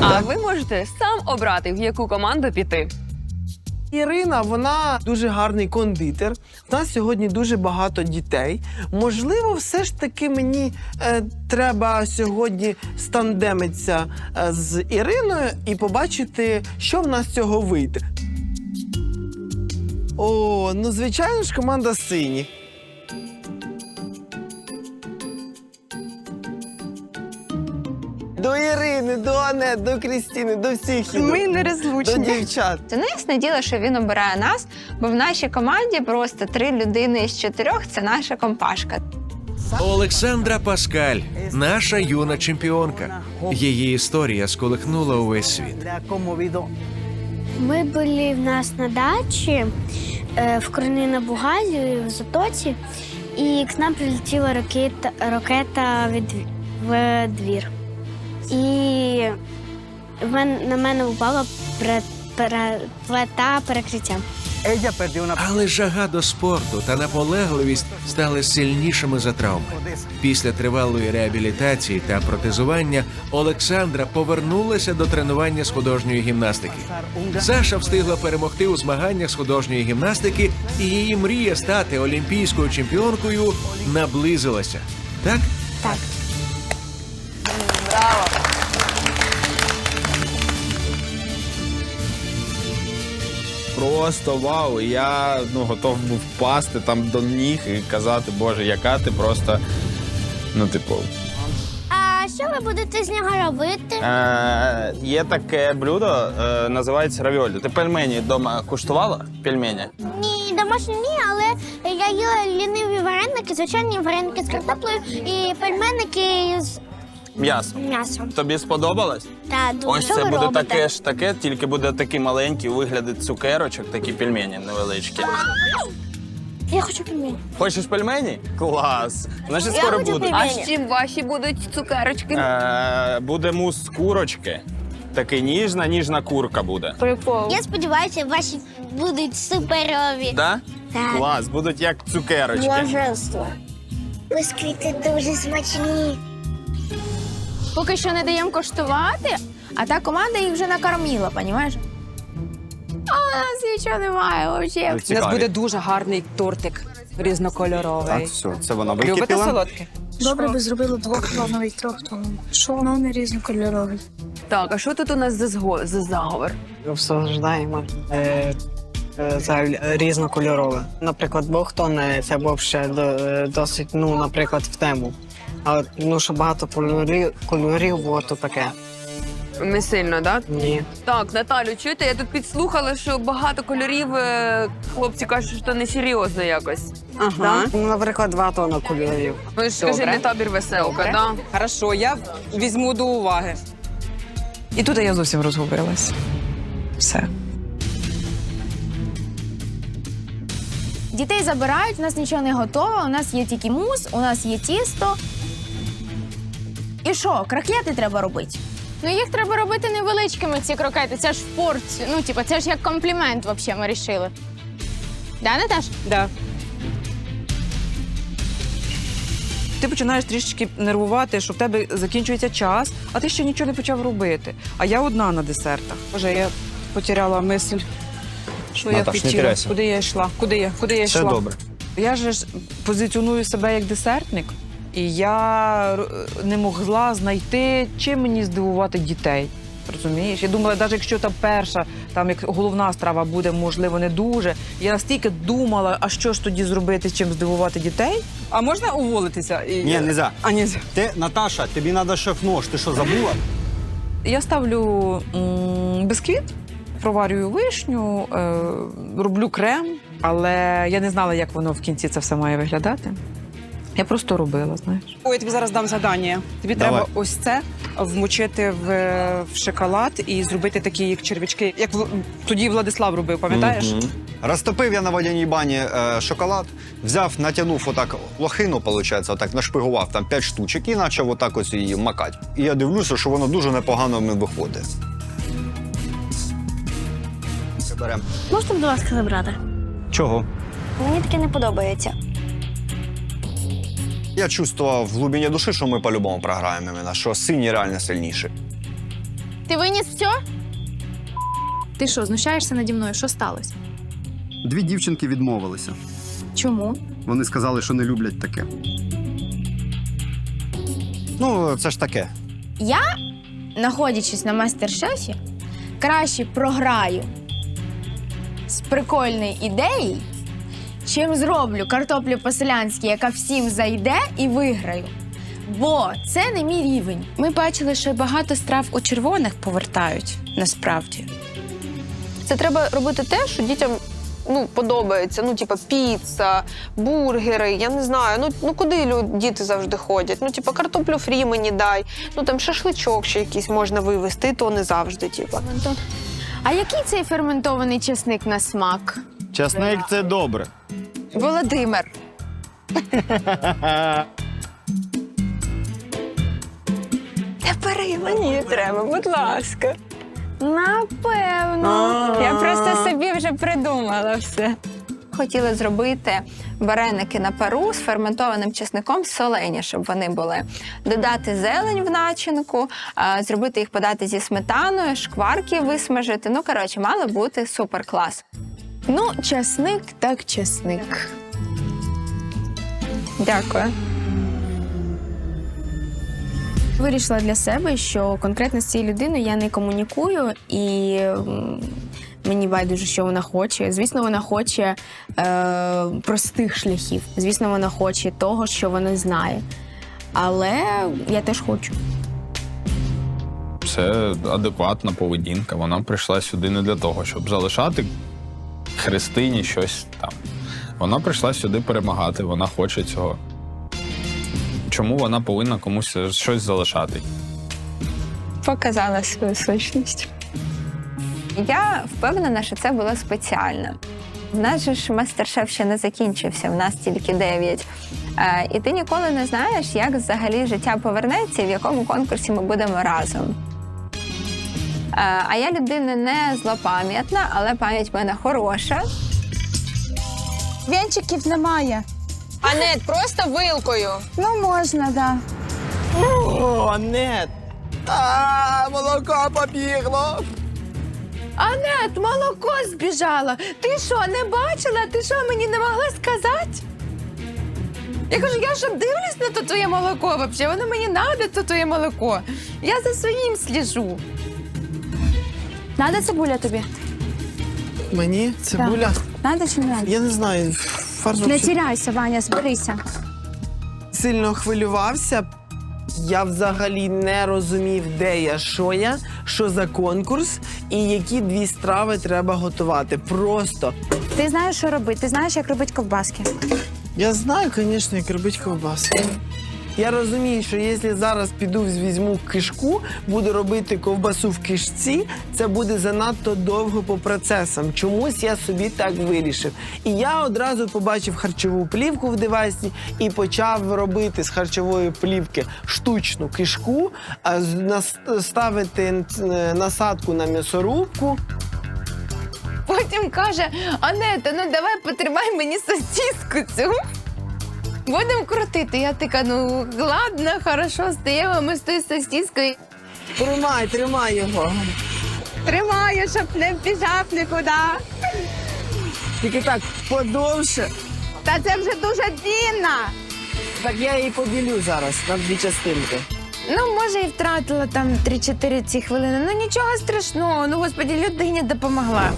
А ви можете сам обрати, в яку команду піти. Ірина, вона дуже гарний кондитер. У нас сьогодні дуже багато дітей. Можливо, все ж таки мені е, треба сьогодні стандемитися е, з Іриною і побачити, що в нас з цього вийде. О, ну звичайно ж, команда сині. До Ірини, до Анет, до Крістіни, до всіх. іду. Ми до нерозлучні. дівчат. Це не ясне діло, що він обирає нас, бо в нашій команді просто три людини з чотирьох це наша компашка. Олександра Паскаль, наша юна чемпіонка. Її історія сколихнула увесь світ. Мы были в нас на даче э, в Корне на Бугазі, в Затоці, і к нам прилетіла ракета, ракета від, в двір. І в мен, на мене пре, плита перекриття. Але жага до спорту та наполегливість стали сильнішими за травми. Після тривалої реабілітації та протезування Олександра повернулася до тренування з художньої гімнастики. Саша встигла перемогти у змаганнях з художньої гімнастики, і її мрія стати олімпійською чемпіонкою наблизилася. Так? Так? Просто вау. Я ну, готов був впасти там до ніг і казати, Боже, яка ти просто. Ну, типу, А що ви будете з нього робити? е, є таке блюдо, е, називається равіолі. Ти пельмені вдома куштувала? Пельмені? Ні, домашні ні, але я їла ліниві вареники, звичайні вареники з картоплею і пельменики з М'ясо. м'ясом. Тобі сподобалось? Та, дуже. Ось це буде робите? таке ж таке, тільки буде такі маленькі вигляди цукерочок, такі пельмені невеличкі. Я хочу пельмені. Хочеш пельмені? Клас! Значить, Я скоро хочу буде. А з чим ваші будуть цукерочки? Е, буде мус з курочки. Такий ніжна, ніжна курка буде. Прикол. Я сподіваюся, ваші будуть суперові. Да? Так. Клас, будуть як цукерочки. Блаженство. Бисквіти дуже смачні. Поки що не даємо коштувати, а та команда їх вже накормила, понімаєш? А у нас нічого немає взагалі. У нас буде дуже гарний тортик різнокольоровий. Так, все, це вона Любите солодке? Добре би зробили двохплановий трьох тому. Що воно не різнокольоровий? Так, а що тут у нас за, зго... за заговор? обсуждаємо е, е, за різнокольорове. Наприклад, Бохтон це був ще е, досить, ну, наприклад, в тему. А ну, що багато кольорів, кольорів було то таке. Не сильно, так? Ні. Так, Наталю, чуєте, я тут підслухала, що багато кольорів. е, Хлопці кажуть, що не серйозно якось. Ага. Ну, наприклад, два тона кольорів. Ви ж скажи, Добре. не табір веселка, да? Хорошо, я візьму до уваги. І тут я зовсім розгубилась. Все. Дітей забирають, у нас нічого не готово, у нас є тільки мус, у нас є тісто. І що, крокети треба робити? Ну їх треба робити невеличкими, ці крокети. Це ж в порцію. Ну, типу, це ж як комплімент, взагалі, ми рішили. Да, Наташ? Да. Ти починаєш трішечки нервувати, що в тебе закінчується час, а ти ще нічого не почав робити. А я одна на десертах. Боже, я потеряла мисль. Що Наташ, я не хотіла? теряйся. Куди я йшла? Куди я? Куди я Все йшла? добре. Я же ж позиціоную себе як десертник, і я не могла знайти, чим мені здивувати дітей. Розумієш? Я думала, навіть якщо там перша, там як головна страва буде, можливо, не дуже. Я настільки думала, а що ж тоді зробити, чим здивувати дітей. А можна уволитися? І- Ні, не за. А, ні. Ти, Наташа, тобі треба шеф-нож. Ти що, забула? Я ставлю м, бисквіт, проварюю вишню, е, роблю крем, але я не знала, як воно в кінці це все має виглядати. Я просто робила, знаєш. Ой, я тобі зараз дам завдання. Тобі Давай. треба ось це вмочити в, в шоколад і зробити такі, як червячки, як Вл- тоді Владислав робив, пам'ятаєш? Мгм. Розтопив я на водяній бані е, шоколад, взяв, натягнув отак лохину, виходить, отак нашпигував там 5 штучок і почав отак ось її макати. І я дивлюся, що воно дуже непогано в мене виходить. Берем. Можете, будь ласка, забрати? Чого? Мені таке не подобається. Я чувствував в глибині душі, що ми по-любому програємо іменно, що сині реально сильніші. Ти виніс все? Ти що, знущаєшся наді мною? Що сталося? Дві дівчинки відмовилися. Чому? Вони сказали, що не люблять таке. Ну, це ж таке. Я, знаходячись на мастер-шефі, краще програю з прикольною ідеєю, чим зроблю картоплю по-селянськи, яка всім зайде, і виграю. Бо це не мій рівень. Ми бачили, що багато страв у червоних повертають насправді. Це треба робити те, що дітям ну, подобається. Ну, типа піца, бургери, я не знаю. Ну, ну куди лю- діти завжди ходять? Ну, типа, картоплю фрі мені дай, ну там шашличок ще якийсь можна вивезти, то не завжди, типа. А який цей ферментований чесник на смак? Часник це добре. Володимир. Тепер і мені треба, будь ласка. Напевно. Я просто собі вже придумала все. Хотіли зробити вареники на пару з ферментованим чесником солені, щоб вони були. Додати зелень в начинку, зробити їх подати зі сметаною, шкварки висмажити. Ну, коротше, мало бути супер клас. Ну, часник так часник. Дякую. Вирішила для себе, що конкретно з цією людиною я не комунікую і мені байдуже, що вона хоче. Звісно, вона хоче е, простих шляхів. Звісно, вона хоче того, що вона знає. Але я теж хочу. Це адекватна поведінка. Вона прийшла сюди не для того, щоб залишати Христині щось там. Вона прийшла сюди перемагати, вона хоче цього. Чому вона повинна комусь щось залишати? Показала свою сущність. Я впевнена, що це було спеціально. В нас же ж мастер-шеф ще не закінчився, в нас тільки дев'ять. Е, і ти ніколи не знаєш, як взагалі життя повернеться і в якому конкурсі ми будемо разом. Е, а я людина не злопам'ятна, але пам'ять в мене хороша. Вінчиків немає. Анет, просто вилкою. Ну, можна, да. О, нет! А, молоко побігло! Анет, молоко збіжало. Ти що, не бачила? Ти що мені не могла сказати? Я кажу, я ж дивлюсь на то твоє молоко вообще. Воно мені надо, то твоє молоко. Я за своїм сліжу. Надо цибуля тобі? Мені цибуля. Надо чи не надо? Я не знаю. Фарш Не вообще тіряйся, Ваня, зберися. сильно хвилювався. Я взагалі не розумів, де я, що я, що за конкурс і які дві страви треба готувати. Просто Ти знаєш, що робити, ти знаєш, як робити ковбаски. я знаю, звісно, як робити ковбаси. Я розумію, що якщо зараз піду візьму кишку, буду робити ковбасу в кишці, це буде занадто довго по процесам. Чомусь я собі так вирішив. І я одразу побачив харчову плівку в девайсі і почав робити з харчової плівки штучну кишку, ставити е, насадку на м'ясорубку. Потім каже: Анета, ну давай потримай мені сосиску цю. Будемо крутити. Я така, ну ладно, хорошо, стаємо ми з тою сосискою. Тримай, тримай його. Тримаю, щоб не вбіжав нікуди. Тільки так подовше. Та це вже дуже длінно. Так я її поділю зараз на дві частинки. Ну, може, і втратила там 3-4 ці хвилини. Ну нічого страшного. Ну, господі, людині допомогла.